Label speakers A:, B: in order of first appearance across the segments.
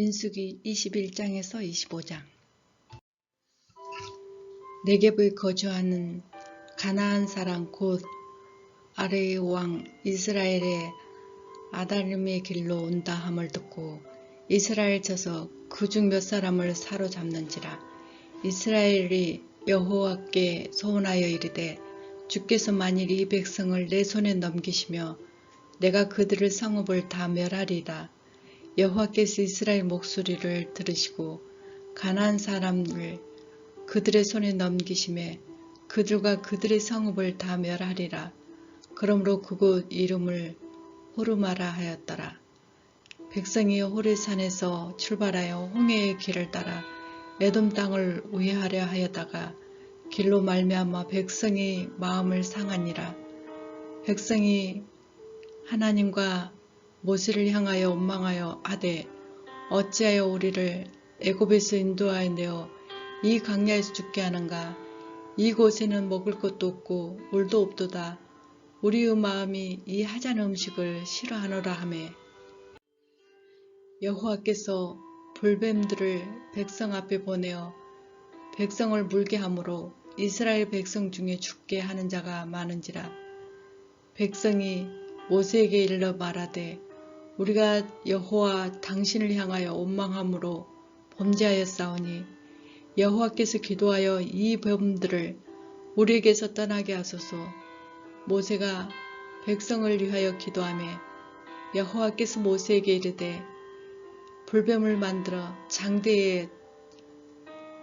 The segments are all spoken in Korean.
A: 민수기 21장에서 25장. 네겝에 거주하는 가나안 사람 곧 아래의 왕 이스라엘의 아다림의 길로 온다 함을 듣고 이스라엘 쳐서 그중 몇 사람을 사로잡는지라. 이스라엘이 여호와께 소원하여 이르되 주께서 만일 이 백성을 내 손에 넘기시며 내가 그들의 성읍을 다 멸하리라 여호와께서 이스라엘 목소리를 들으시고 가나안 사람을 그들의 손에 넘기심에 그들과 그들의 성읍을 다 멸하리라. 그러므로 그곳 이름을 호르마라 하였더라. 백성이 호레산에서 출발하여 홍해의 길을 따라 에돔 땅을 우회하려 하여다가 길로 말미암아 백성이 마음을 상하니라. 백성이 하나님과 모세를 향하여 원망하여 하되 어찌하여 우리를 애굽에서 인도하여 내어 이 강야에서 죽게 하는가? 이곳에는 먹을 것도 없고 물도 없도다. 우리의 마음이 이 하찮은 음식을 싫어하노라 하매. 여호와께서 불뱀들을 백성 앞에 보내어 백성을 물게 하므로 이스라엘 백성 중에 죽게 하는 자가 많은지라. 백성이 모세에게 일러 말하되 우리가 여호와 당신을 향하여 원망함으로 범죄하였사오니 여호와께서 기도하여 이 범들을 우리에게서 떠나게 하소서. 모세가 백성을 위하여 기도하며 여호와께서 모세에게 이르되 불뱀을 만들어 장대에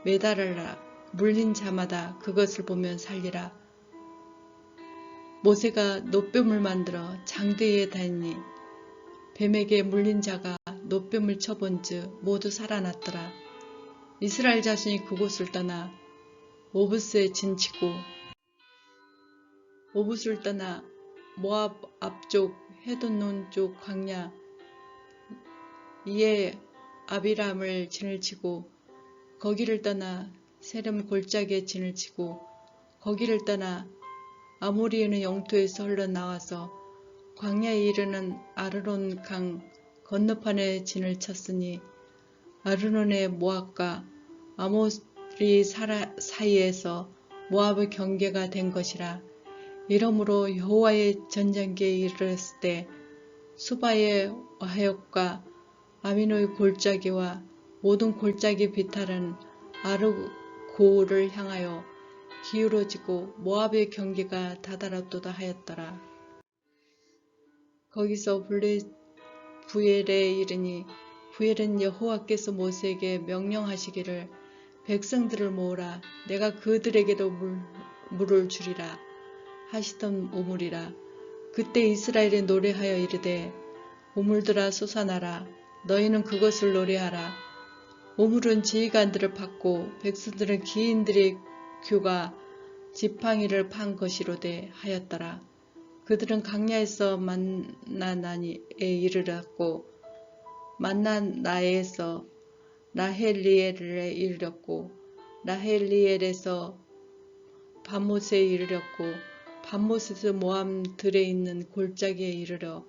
A: 매달아라. 물린 자마다 그것을 보면 살리라. 모세가 노뱀을 만들어 장대에 다니 뱀에게 물린 자가 노뱀을 쳐본즉 모두 살아났더라. 이스라엘 자신이 그곳을 떠나 모브스에 진치고 모브스를 떠나 모압 앞쪽 헤돈논 쪽 광야 이에 아비람을 진을 치고 거기를 떠나 세름 골짜기에 진을 치고 거기를 떠나 아모리에는 영토에서 흘러나와서 광야에 이르는 아르론 강 건너편에 진을 쳤으니 아르논의 모압과 아모리 사이에서 모압의 경계가 된 것이라 이러므로 여호와의 전쟁기에 이르렀을 때 수바의 화역과 아미노의 골짜기와 모든 골짜기 비탈은 아르고를 향하여 기울어지고 모압의 경계가 다다랐도다 하였더라. 거기서 부엘에 이르니 부엘은 여호와께서 모세에게 명령하시기를 백성들을 모으라. 내가 그들에게도 물, 물을 주리라 하시던 우물이라. 그때 이스라엘이 노래하여 이르되 우물들아 솟아나라. 너희는 그것을 노래하라. 우물은 지휘관들을 받고 백성들은 기인들의 규가 지팡이를 판 것이로되 하였더라 그들은 강야에서 만나나니에 이르렀고 만나나에서 라헬리엘에 이르렀고 라헬리엘에서 밤못에 이르렀고 밤못에서 모함들에 있는 골짜기에 이르러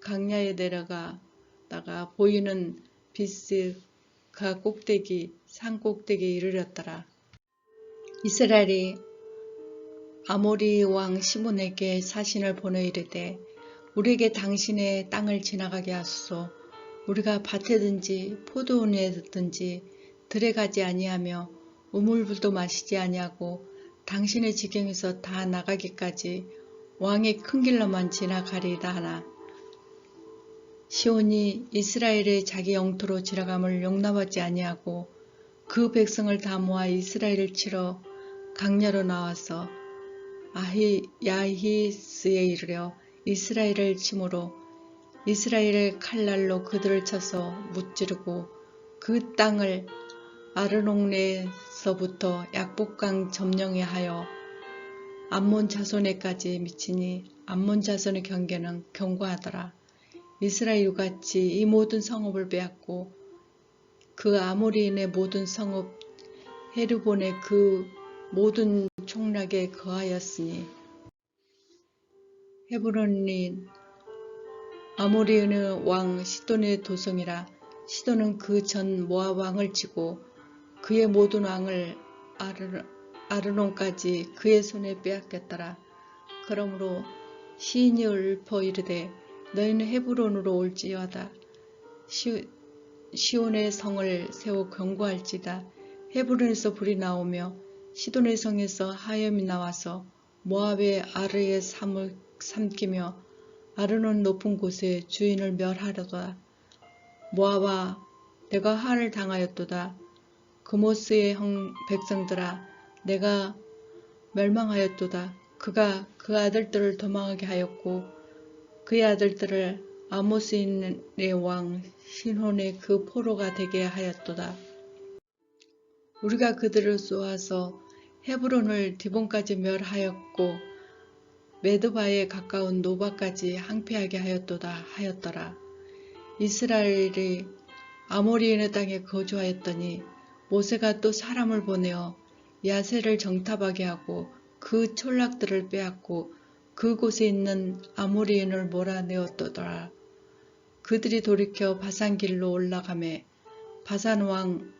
A: 강야에 내려가 다가 보이는 비스가 꼭대기 산 꼭대기에 이르렀더라. 이스라엘이 아모리 왕 시몬에게 사신을 보내 이르되 우리에게 당신의 땅을 지나가게 하소서. 우리가 밭에든지 포도원에든지 들에 가지 아니하며 우물불도 마시지 아니하고 당신의 지경에서 다 나가기까지 왕의 큰 길로만 지나가리다 하나. 시온이 이스라엘의 자기 영토로 지나감을 용납하지 아니하고 그 백성을 다 모아 이스라엘을 치러 강야로 나와서 아히 야히스에 이르려 이스라엘을 침으로 이스라엘의 칼날로 그들을 쳐서 무찌르고 그 땅을 아르농네에서부터 약복강 점령에 하여 암몬 자손에까지 미치니 암몬 자손의 경계는 견고하더라. 이스라엘 유같이 이 모든 성읍을 빼앗고 그 아모리인의 모든 성읍 헤르본의 그 모든 총락에 거하였으니 헤브론이 아모리의 왕 시돈의 도성이라 시도는 그전 모압 왕을 치고 그의 모든 왕을 아르, 아르논까지 그의 손에 빼앗겼더라. 그러므로 시인이 읊어 이르되 너희는 헤브론으로 올지어다. 시, 시온의 성을 세워 경고할지다. 헤브론에서 불이 나오며 시돈의 성에서 하염이 나와서 모압의 아르의 삶을 삼키며 아르논 높은 곳에 주인을 멸하려다. 모압아 내가 화를 당하였도다. 그모스의 형 백성들아 내가 멸망하였도다. 그가 그 아들들을 도망하게 하였고 그의 아들들을 아모스인의 왕 신혼의 그 포로가 되게 하였도다. 우리가 그들을 쏘아서 헤브론을 디본까지 멸하였고 메드바에 가까운 노바까지 항폐하게 하였도다 하였더라. 이스라엘이 아모리인의 땅에 거주하였더니 모세가 또 사람을 보내어 야세를 정탑하게 하고 그 촌락들을 빼앗고 그곳에 있는 아모리인을 몰아내었더라. 그들이 돌이켜 바산길로 올라가매 바산 왕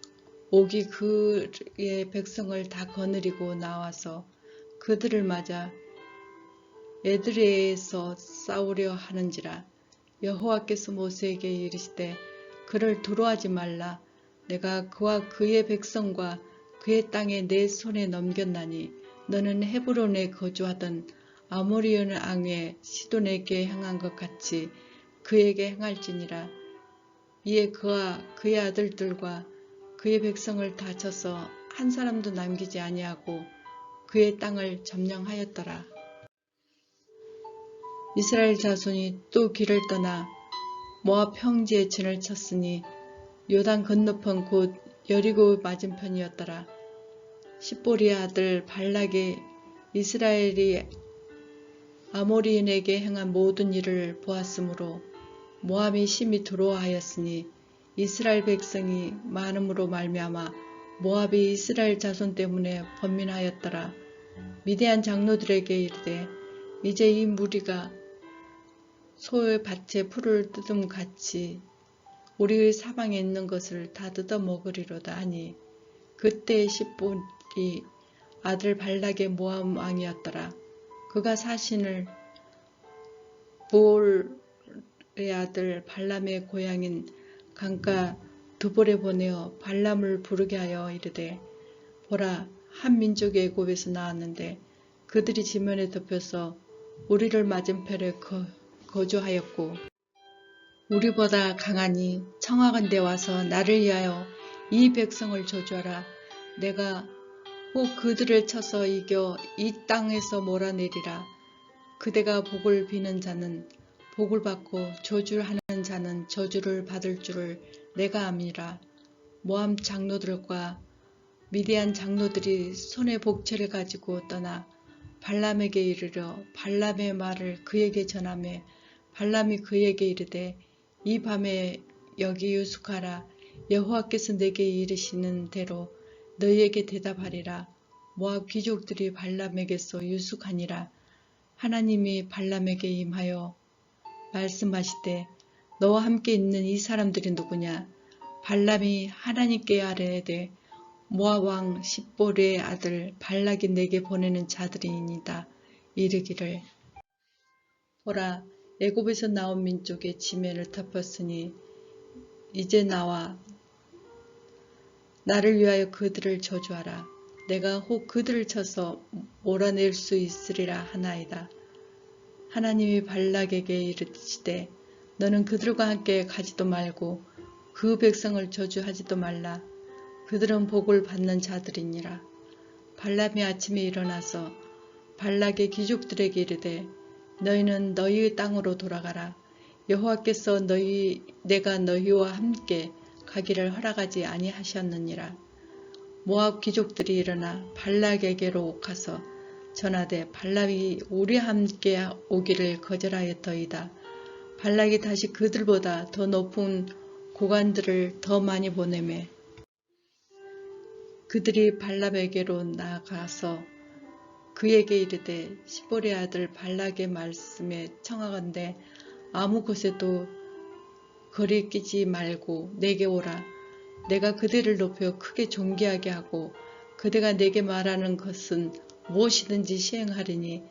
A: 옥이 그의 백성을 다 거느리고 나와서 그들을 맞아 에드레에서 싸우려 하는지라 여호와께서 모세에게 이르시되 그를 두려워하지 말라. 내가 그와 그의 백성과 그의 땅에 내 손에 넘겼나니 너는 헤브론에 거주하던 아모리온 왕의 시돈에게 행한 것 같이 그에게 행할지니라. 이에 그와 그의 아들들과 그의 백성을 다 쳐서 한 사람도 남기지 아니하고 그의 땅을 점령하였더라. 이스라엘 자손이 또 길을 떠나 모압 평지에 진을 쳤으니 요단 건너편 곧 여리고 맞은편이었더라. 십보리의 아들 발락이 이스라엘이 아모리인에게 행한 모든 일을 보았으므로 모함이 심히 두려워하였으니 이스라엘 백성이 많음으로 말미암아 모압이 이스라엘 자손 때문에 번민하였더라. 미대한 장로들에게 이르되 이제 이 무리가 소의 밭에 풀을 뜯음 같이 우리의 사방에 있는 것을 다 뜯어 먹으리로다 하니 그때 십볼이 아들 발락의 모함 왕이었더라. 그가 사신을 부올의 아들 발람의 고향인 강가 두 볼에 보내어 발람을 부르게 하여 이르되 보라 한 민족의 애굽에서 나왔는데 그들이 지면에 덮여서 우리를 맞은편에 거, 거주하였고 우리보다 강하니 청하건대 와서 나를 위하여 이 백성을 저주하라. 내가 혹 그들을 쳐서 이겨 이 땅에서 몰아내리라. 그대가 복을 비는 자는 복을 받고 저주를 하는 자는 저주를 받을 줄을 내가 압니다. 모함 장로들과 미디안 장로들이 손에 복채를 가지고 떠나 발람에게 이르러 발람의 말을 그에게 전하며 발람이 그에게 이르되 이 밤에 여기 유숙하라. 여호와께서 내게 이르시는 대로 너희에게 대답하리라. 모압 귀족들이 발람에게서 유숙하니라. 하나님이 발람에게 임하여 말씀하시되 너와 함께 있는 이 사람들이 누구냐? 발람이 하나님께 아뢰되 모압 왕 십볼의 아들 발락이 내게 보내는 자들이니이다. 이르기를. 보라 애굽에서 나온 민족의 지면을 덮었으니 이제 나와 나를 위하여 그들을 저주하라. 내가 혹 그들을 쳐서 몰아낼 수 있으리라 하나이다 하나님이 발락에게 이르시되 너는 그들과 함께 가지도 말고 그 백성을 저주하지도 말라. 그들은 복을 받는 자들이니라. 발람이 아침에 일어나서 발락의 귀족들에게 이르되 너희는 너희의 땅으로 돌아가라. 여호와께서 너희 내가 너희와 함께 가기를 허락하지 아니하셨느니라. 모압 귀족들이 일어나 발락에게로 가서 전하되 발락이 우리와 함께 오기를 거절하였더이다. 발락이 다시 그들보다 더 높은 고관들을 더 많이 보내매 그들이 발람에게로 나가서 그에게 이르되 시보리 아들 발락의 말씀에 청하건대 아무 곳에도 거리 끼지 말고 내게 오라. 내가 그대를 높여 크게 존귀하게 하고 그대가 내게 말하는 것은 무엇이든지 시행하리니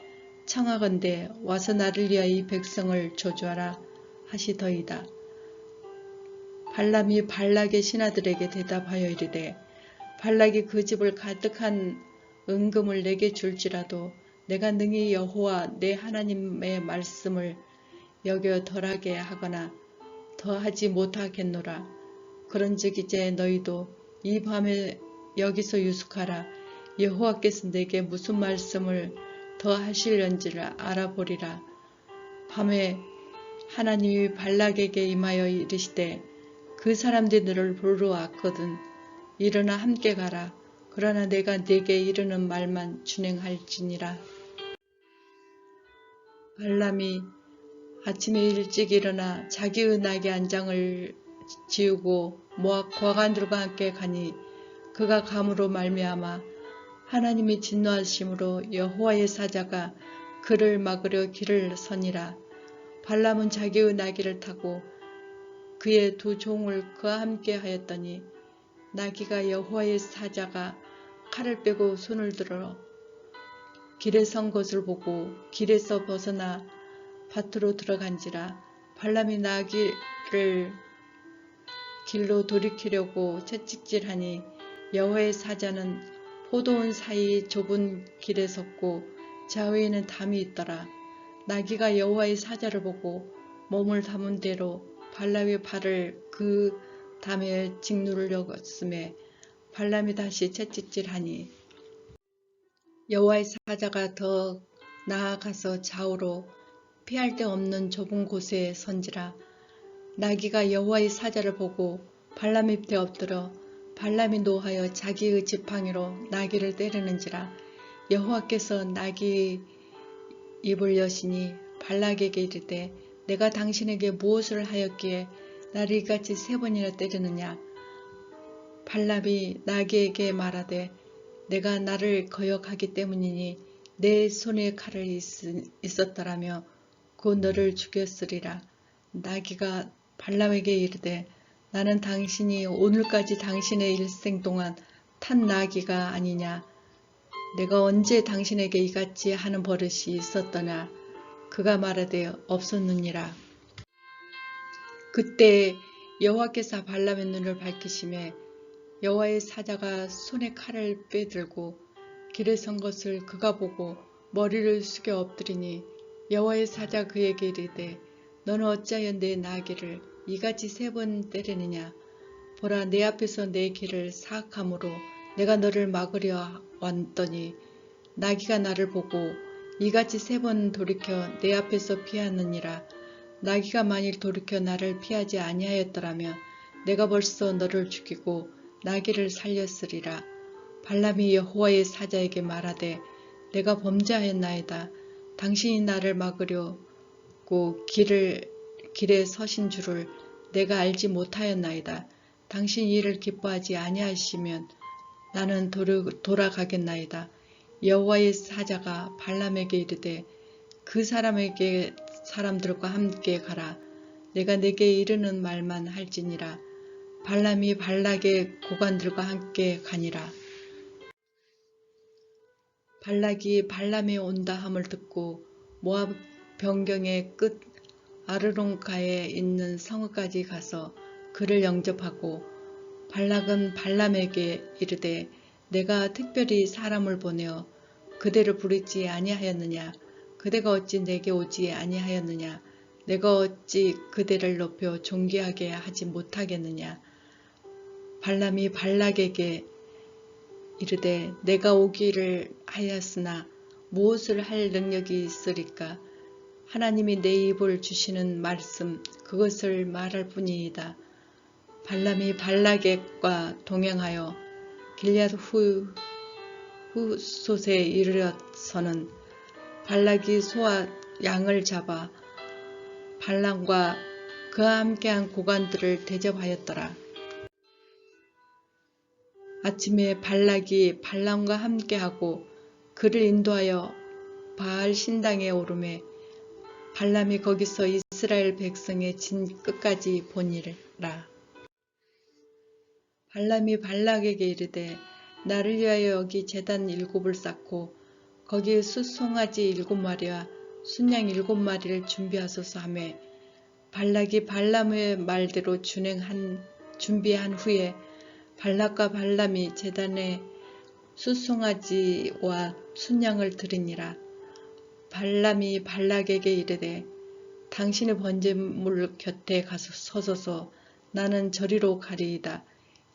A: 청하건대 와서 나를 위하여 이 백성을 저주하라 하시더이다. 발람이 발락의 신하들에게 대답하여 이르되 발락이 그 집을 가득한 은금을 내게 줄지라도 내가 능히 여호와 내 하나님의 말씀을 여겨 덜하게 하거나 더하지 못하겠노라. 그런즉 이제 너희도 이 밤에 여기서 유숙하라. 여호와께서 내게 무슨 말씀을 더 하실런지를 알아보리라. 밤에 하나님이 발락에게 임하여 이르시되 그 사람들이 너를 보러 왔거든. 일어나 함께 가라. 그러나 내가 네게 이르는 말만 준행할지니라. 발람이 아침에 일찍 일어나 자기의 낙의 안장을 지우고 모압 과관들과 함께 가니 그가 감으로 말미암아 하나님이 진노하심으로 여호와의 사자가 그를 막으려 길을 서니라. 발람은 자기의 나귀를 타고 그의 두 종을 그와 함께 하였더니 나귀가 여호와의 사자가 칼을 빼고 손을 들어 길에 선 것을 보고 길에서 벗어나 밭으로 들어간지라 발람이 나귀를 길로 돌이키려고 채찍질하니 여호와의 사자는 포도원 사이 좁은 길에 섰고 좌우에는 담이 있더라. 나귀가 여호와의 사자를 보고 몸을 담은 대로 발람의 발을 그 담에 짓누르려었음에 발람이 다시 채찍질하니 여호와의 사자가 더 나아가서 좌우로 피할 데 없는 좁은 곳에 선지라 나귀가 여호와의 사자를 보고 발람 밑에 엎드려 발람이 노하여 자기의 지팡이로 나귀를 때리는지라 여호와께서 나귀 입을 여시니 발락에게 이르되 내가 당신에게 무엇을 하였기에 나를 이같이 세 번이나 때리느냐? 발람이 나귀에게 말하되 내가 나를 거역하기 때문이니 내 손에 칼을 있었더라며 곧 너를 죽였으리라. 나귀가 발람에게 이르되 나는 당신이 오늘까지 당신의 일생 동안 탄 나귀가 아니냐. 내가 언제 당신에게 이같이 하는 버릇이 있었더냐. 그가 말하되 없었느니라. 그때 여호와께서 발람의 눈을 밝히심에 여호와의 사자가 손에 칼을 빼들고 길에 선 것을 그가 보고 머리를 숙여 엎드리니 여호와의 사자 그에게 이르되 너는 어찌하여 내 나귀를 이같이 세 번 때리느냐? 보라 내 앞에서 내 길을 사악함으로 내가 너를 막으려 왔더니 나귀가 나를 보고 이같이 세 번 돌이켜 내 앞에서 피하느니라. 나귀가 만일 돌이켜 나를 피하지 아니하였더라면 내가 벌써 너를 죽이고 나귀를 살렸으리라. 발람이 여호와의 사자에게 말하되 내가 범죄하였나이다. 당신이 나를 막으려고 길을 길에 서신 줄을 내가 알지 못하였나이다 당신이 이를 기뻐하지 아니하시면 나는 돌아 가겠나이다 여호와의 사자가 발람에게 이르되 그 사람에게 사람들과 함께 가라. 내가 내게 이르는 말만 할지니라. 발람이 발락의 고관들과 함께 가니라. 발락이 발람이 온다 함을 듣고 모압 변경의 끝 아르론가에 있는 성읍까지 가서 그를 영접하고 발락은 발람에게 이르되 내가 특별히 사람을 보내어 그대를 부르지 아니하였느냐? 그대가 어찌 내게 오지 아니하였느냐? 내가 어찌 그대를 높여 존귀하게 하지 못하겠느냐? 발람이 발락에게 이르되 내가 오기를 하였으나 무엇을 할 능력이 있으리까 하나님이 내 입을 주시는 말씀 그것을 말할 뿐이이다. 발람이 발락과 동행하여 길리앗 후, 후솥에 이르러서는 발락이 소와 양을 잡아 발람과 그와 함께한 고관들을 대접하였더라. 아침에 발락이 발람과 함께하고 그를 인도하여 바알 신당에 오름에 발람이 거기서 이스라엘 백성의 진 끝까지 보니라. 발람이 발락에게 이르되 나를 위하여 여기 재단 일곱을 쌓고 거기에 숫송아지 일곱 마리와 순양 일곱 마리를 준비하소서 하며 발락이 발람의 말대로 준행한 준비한 후에 발락과 발람이 재단에 숫송아지와 순양을 드리니라. 발람이 발락에게 이르되 당신의 번제물 곁에 가서 서소서 나는 저리로 가리이다.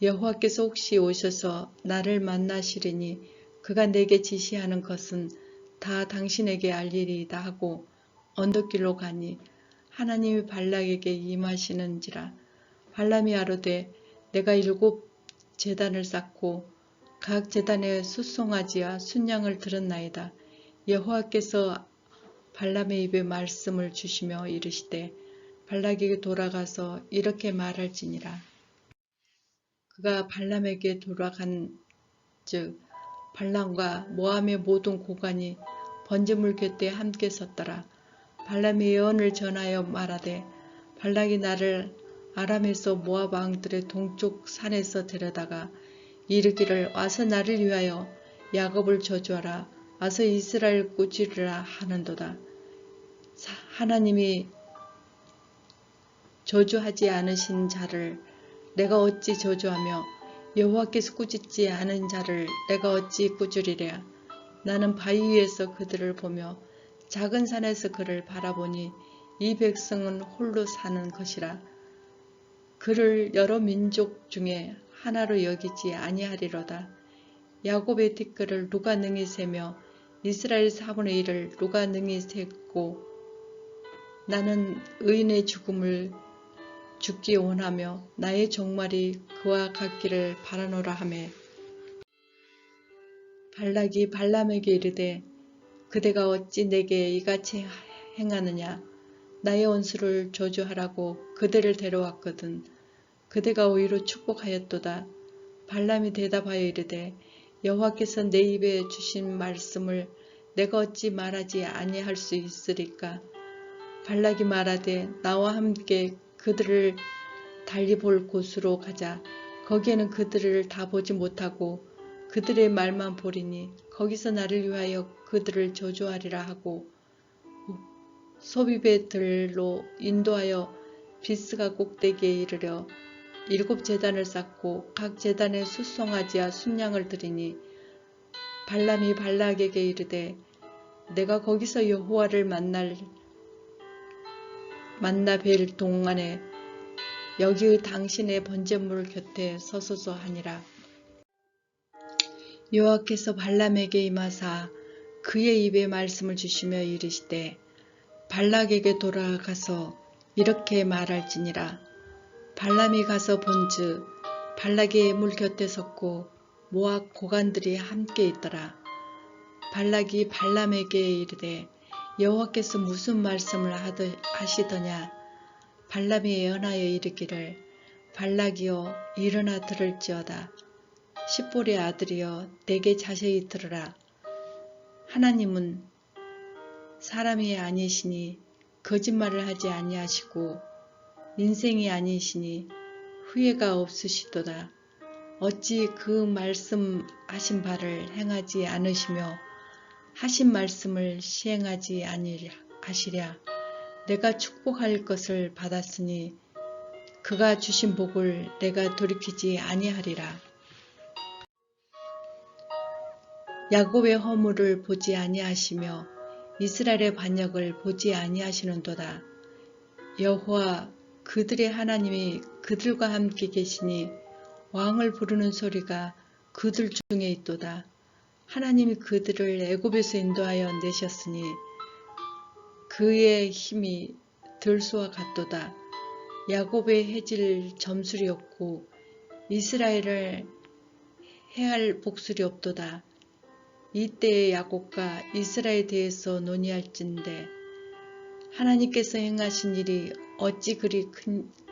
A: 여호와께서 혹시 오셔서 나를 만나시리니 그가 내게 지시하는 것은 다 당신에게 알리리이다 하고 언덕길로 가니 하나님이 발락에게 임하시는지라 발람이 아르되 내가 일곱 재단을 쌓고 각 재단에 숫송아지와 순양을 들었나이다. 여호와께서 발람의 입에 말씀을 주시며 이르시되 발락에게 돌아가서 이렇게 말할지니라. 그가 발람에게 돌아간 즉 발람과 모함의 모든 고관이 번제물 곁에 함께 섰더라. 발람이 예언을 전하여 말하되 발락이 나를 아람에서 모압 왕들의 동쪽 산에서 데려다가 이르기를 와서 나를 위하여 야곱을 저주하라 와서 이스라엘 꾸짖으라 하는도다. 하나님이 저주하지 않으신 자를 내가 어찌 저주하며 여호와께서 꾸짖지 않은 자를 내가 어찌 꾸짖으랴 나는 바위 위에서 그들을 보며 작은 산에서 그를 바라보니 이 백성은 홀로 사는 것이라. 그를 여러 민족 중에 하나로 여기지 아니하리로다. 야곱의 티끌을 누가 능히 세며 이스라엘 4분의 1을 누가 능히 셌고 나는 의인의 죽음을 죽기 원하며 나의 종말이 그와 같기를 바라노라 하매. 발락이 발람에게 이르되 그대가 어찌 내게 이같이 행하느냐? 나의 원수를 저주하라고 그대를 데려왔거든 그대가 오히려 축복하였도다. 발람이 대답하여 이르되 여호와께서 내 입에 주신 말씀을 내가 어찌 말하지 아니할 수 있으리까 발락이 말하되 나와 함께 그들을 달리 볼 곳으로 가자. 거기에는 그들을 다 보지 못하고 그들의 말만 보리니 거기서 나를 위하여 그들을 저주하리라 하고 소비배들로 인도하여 비스가 꼭대기에 이르려 일곱 재단을 쌓고 각 재단에 숫송아지와 순양을 드리니 발람이 발락에게 이르되 내가 거기서 여호와를 만날 만나 뵐 동안에 여기 당신의 번제물 곁에 서소서 하니라. 여호와께서 발람에게 임하사 그의 입에 말씀을 주시며 이르시되 발락에게 돌아가서 이렇게 말할지니라. 발람이 가서 본즉 발락의 물 곁에 섰고 모압 고관들이 함께 있더라. 발락이 발람에게 이르되 여호와께서 무슨 말씀을 하시더냐? 발람이 예언하여 이르기를 발락이여 일어나 들을지어다. 십볼의 아들이여 내게 자세히 들으라. 하나님은 사람이 아니시니 거짓말을 하지 아니하시고 인생이 아니시니 후회가 없으시도다 어찌 그 말씀 하신 바를 행하지 않으시며 하신 말씀을 시행하지 아니하시랴. 내가 축복할 것을 받았으니 그가 주신 복을 내가 돌이키지 아니하리라. 야곱의 허물을 보지 아니하시며 이스라엘의 반역을 보지 아니하시는도다. 여호와 그들의 하나님이 그들과 함께 계시니 왕을 부르는 소리가 그들 중에 있도다. 하나님이 그들을 애굽에서 인도하여 내셨으니 그의 힘이 들소와 같도다. 야곱의 해질 점술이 없고 이스라엘을 해할 복술이 없도다. 이때의 야곱과 이스라엘에 대해서 논의할진데 하나님께서 행하신 일이 어찌 그리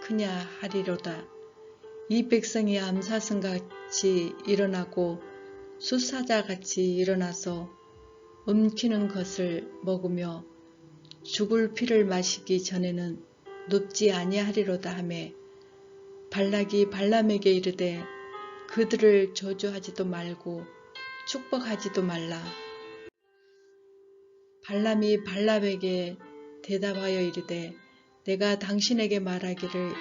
A: 크냐 하리로다. 이 백성이 암사슴같이 일어나고 수사자같이 일어나서 움키는 것을 먹으며 죽을 피를 마시기 전에는 눕지 아니하리로다 하매 발락이 발람에게 이르되 그들을 저주하지도 말고 축복하지도 말라. 발람이 발람에게 대답하여 이르되 내가 당신에게 말하기를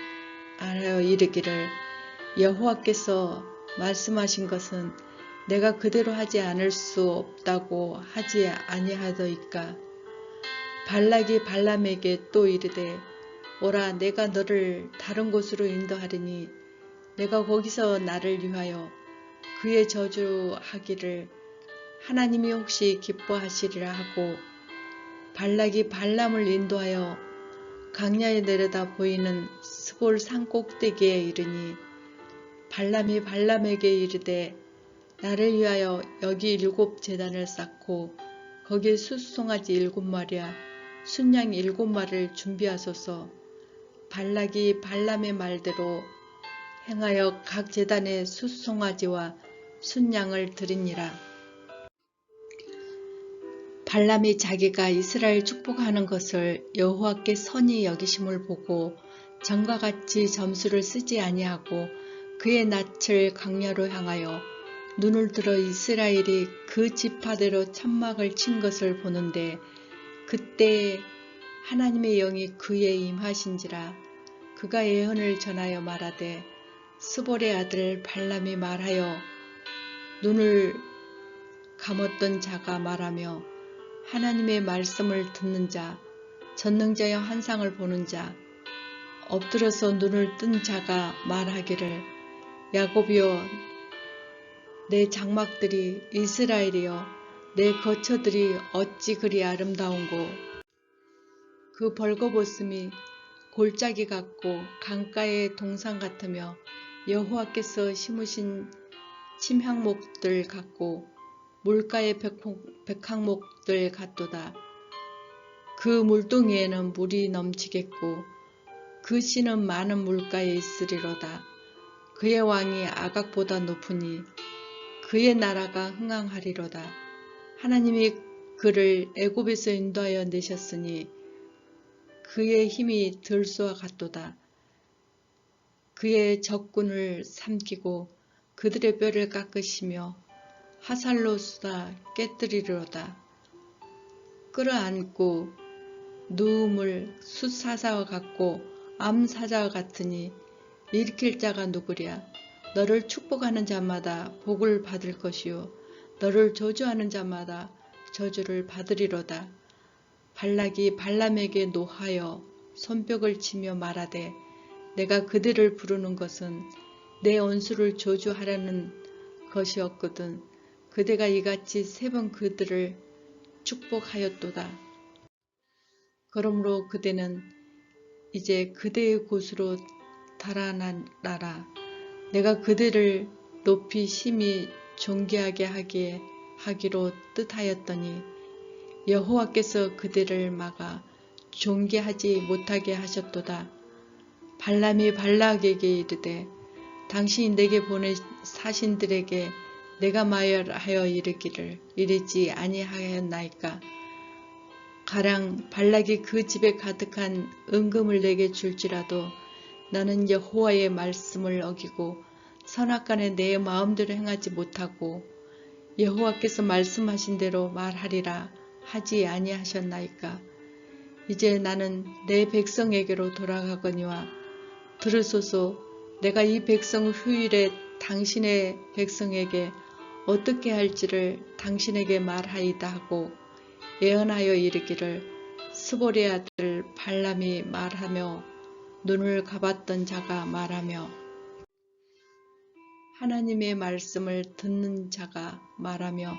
A: 알하여 이르기를 여호와께서 말씀하신 것은 내가 그대로 하지 않을 수 없다고 하지 아니하더이까. 발락이 발람에게 또 이르되 오라 내가 너를 다른 곳으로 인도하리니 내가 거기서 나를 위하여 그의 저주하기를 하나님이 혹시 기뻐하시리라 하고 발락이 발람을 인도하여 강야에 내려다 보이는 스골 산 꼭대기에 이르니 발람이 발람에게 이르되 나를 위하여 여기 일곱 재단을 쌓고 거기에 숫송아지 일곱 마리와 순양 일곱 마리를 준비하소서 발락이 발람의 말대로 행하여 각 재단에 숫송아지와 순양을 드리니라. 발람이 자기가 이스라엘 축복하는 것을 여호와께 선히 여기심을 보고 전과 같이 점수를 쓰지 아니하고 그의 낯을 강야로 향하여 눈을 들어 이스라엘이 그 지파대로 천막을 친 것을 보는데 그때 하나님의 영이 그에 임하신지라 그가 예언을 전하여 말하되 스볼의 아들 발람이 말하여 눈을 감았던 자가 말하며 하나님의 말씀을 듣는 자 전능자의 환상을 보는 자 엎드려서 눈을 뜬 자가 말하기를 야곱이여 내 장막들이 이스라엘이여 내 거처들이 어찌 그리 아름다운고 그 벌거벗음이 골짜기 같고 강가의 동상 같으며 여호와께서 심으신 침향목들 같고 물가의 백항목들 같도다. 그 물동이에는 물이 넘치겠고 그 씨는 많은 물가에 있으리로다. 그의 왕이 아각보다 높으니 그의 나라가 흥왕하리로다. 하나님이 그를 애굽에서 인도하여 내셨으니 그의 힘이 들소와 같도다. 그의 적군을 삼키고 그들의 뼈를 깎으시며 화살로 쏘다 깨뜨리리로다. 끌어안고 누움을 숫사자와 같고 암사자와 같으니 일으킬 자가 누구랴? 너를 축복하는 자마다 복을 받을 것이요 너를 저주하는 자마다 저주를 받으리로다. 발락이 발람에게 노하여 손뼉을 치며 말하되 내가 그들을 부르는 것은 내 원수를 저주하라는 것이었거든. 그대가 이같이 세 번 그들을 축복하였도다. 그러므로 그대는 이제 그대의 곳으로 달아나라. 내가 그들을 높이 심히 존귀하게 하기에 하기로 뜻하였더니 여호와께서 그들을 막아 존귀하지 못하게 하셨도다. 발람이 발락에게 이르되 당신이 내게 보낸 사신들에게 내가 말하여 이르기를 이르지 아니하였나이까 가령 발락이 그 집에 가득한 은금을 내게 줄지라도 나는 여호와의 말씀을 어기고 선악간에 내 마음대로 행하지 못하고 여호와께서 말씀하신 대로 말하리라 하지 아니하셨나이까? 이제 나는 내 백성에게로 돌아가거니와 들으소서 내가 이 백성 후일에 당신의 백성에게 어떻게 할지를 당신에게 말하이다 하고 예언하여 이르기를 스보리 아들 발람이 말하며 눈을 감았던 자가 말하며 하나님의 말씀을 듣는 자가 말하며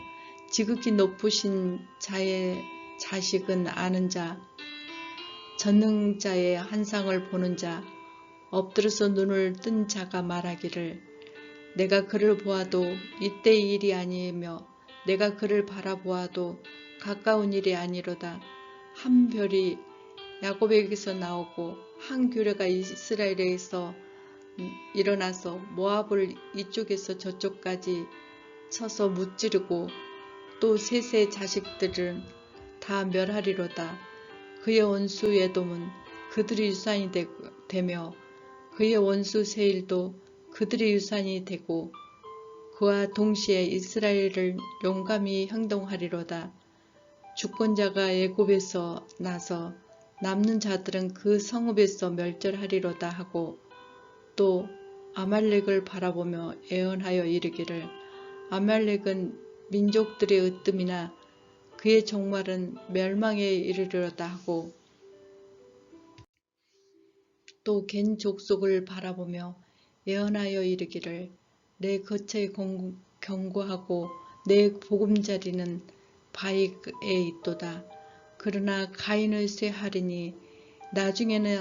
A: 지극히 높으신 자의 자식은 아는 자 전능자의 한상을 보는 자 엎드려서 눈을 뜬 자가 말하기를 내가 그를 보아도 이때의 일이 아니며 내가 그를 바라보아도 가까운 일이 아니로다. 한 별이 야곱에게서 나오고 한 규례가 이스라엘에서 일어나서 모압을 이쪽에서 저쪽까지 쳐서 무찌르고 또 셋의 자식들은 다 멸하리로다. 그의 원수 에돔은 그들의 유산이 되- 되며 그의 원수 세일도 그들의 유산이 되고 그와 동시에 이스라엘을 용감히 행동하리로다. 주권자가 애굽에서 나서 남는 자들은 그 성읍에서 멸절하리로다 하고 또 아말렉을 바라보며 애언하여 이르기를 아말렉은 민족들의 으뜸이나 그의 종말은 멸망에 이르리로다 하고 또 겐 족속을 바라보며 예언하여 이르기를 내 거처에 공- 경고하고 내 보금자리는 바익에 있도다. 그러나 가인을 쇠하리니 나중에는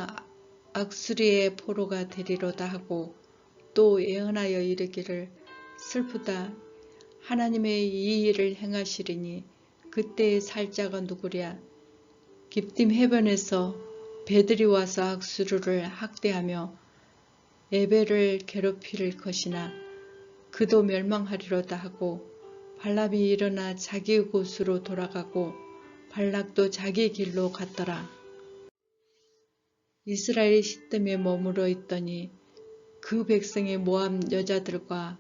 A: 악수리의 포로가 되리로다 하고 또 예언하여 이르기를 슬프다. 하나님의 이 일을 행하시리니 그때의 살자가 누구랴. 깊딤 해변에서 배들이 와서 악수르를 학대하며 에벨을 괴롭힐 것이나 그도 멸망하리로다 하고 발람이 일어나 자기 곳으로 돌아가고 발락도 자기 길로 갔더라. 이스라엘이 시뜸에 머물러 있더니 그 백성의 모함 여자들과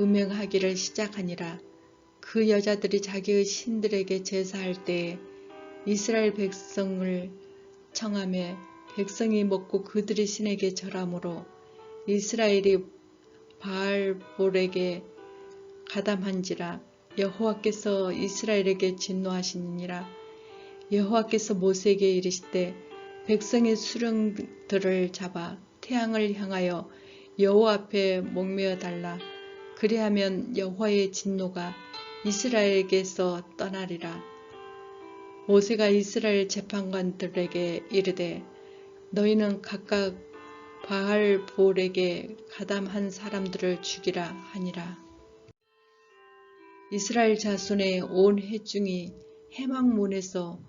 A: 음행하기를 시작하니라. 그 여자들이 자기의 신들에게 제사할 때에 이스라엘 백성을 청함에 백성이 먹고 그들의 신에게 절하므로 이스라엘이 바알볼에게 가담한지라 여호와께서 이스라엘에게 진노하시니라. 여호와께서 모세에게 이르시되 백성의 수령들을 잡아 태양을 향하여 여호와 앞에 목매어 달라. 그리하면 여호와의 진노가 이스라엘에게서 떠나리라. 모세가 이스라엘 재판관들에게 이르되 너희는 각각 바알볼에게 가담한 사람들을 죽이라 하니라. 이스라엘 자손의 온 회중이 해망문에서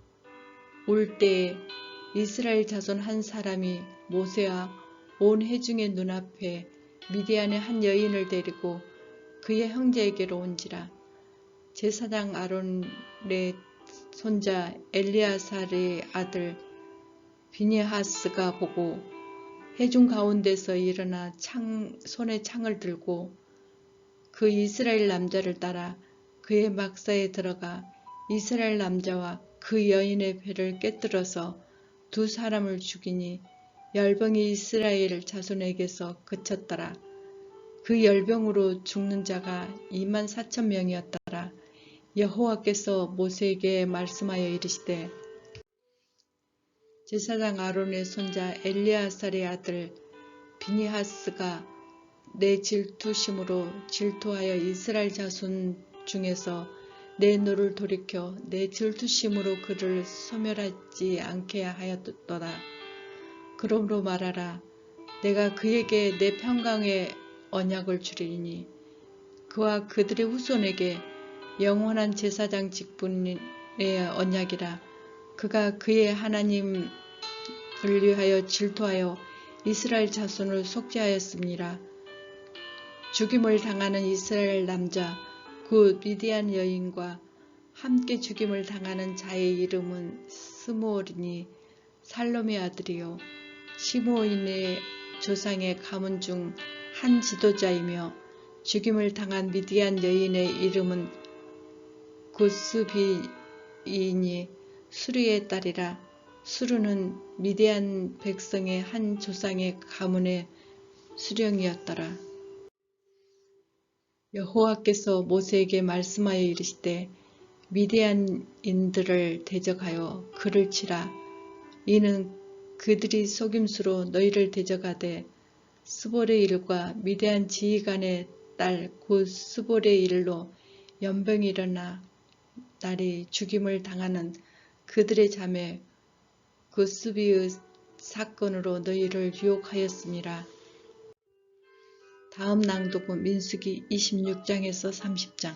A: 올 때에 이스라엘 자손 한 사람이 모세와 온 회중의 눈앞에 미디안의 한 여인을 데리고 그의 형제에게로 온지라. 제사장 아론의 손자 엘리아살의 아들 비니하스가 보고 회중 가운데서 일어나 창, 손에 창을 들고 그 이스라엘 남자를 따라 그의 막사에 들어가 이스라엘 남자와 그 여인의 배를 깨뜨려서 두 사람을 죽이니 열병이 이스라엘 자손에게서 그쳤더라. 그 열병으로 죽는 자가 2만 4천 명이었더라. 여호와께서 모세에게 말씀하여 이르시되 제사장 아론의 손자 엘리아살의 아들 비니하스가 내 질투심으로 질투하여 이스라엘 자손 중에서 내 노를 돌이켜 내 질투심으로 그를 소멸하지 않게 하였더라. 그러므로 말하라. 내가 그에게 내 평강의 언약을 주리니 그와 그들의 후손에게 영원한 제사장 직분의 언약이라. 그가 그의 하나님을 위하여 질투하여 이스라엘 자손을 속죄하였습니다. 죽임을 당하는 이스라엘 남자 그 미디안 여인과 함께 죽임을 당하는 자의 이름은 스무올이니 살롬의 아들이요 시므온의 조상의 가문 중 한 지도자이며 죽임을 당한 미디안 여인의 이름은 고스비이니 수르의 딸이라 수르는 미디안 백성의 한 조상의 가문의 수령이었더라. 여호와께서 모세에게 말씀하여 이르시되 미디안인들을 대적하여 그를 치라. 이는 그들이 속임수로 너희를 대적하되 스볼의 일과 미디안 지휘관의 딸 곧 스볼의 일로 연병이 일어나 날이 죽임을 당하는 그들의 자매 고스비의 사건으로 너희를 유혹하였습니다. 다음 낭독은 민수기 26장에서 30장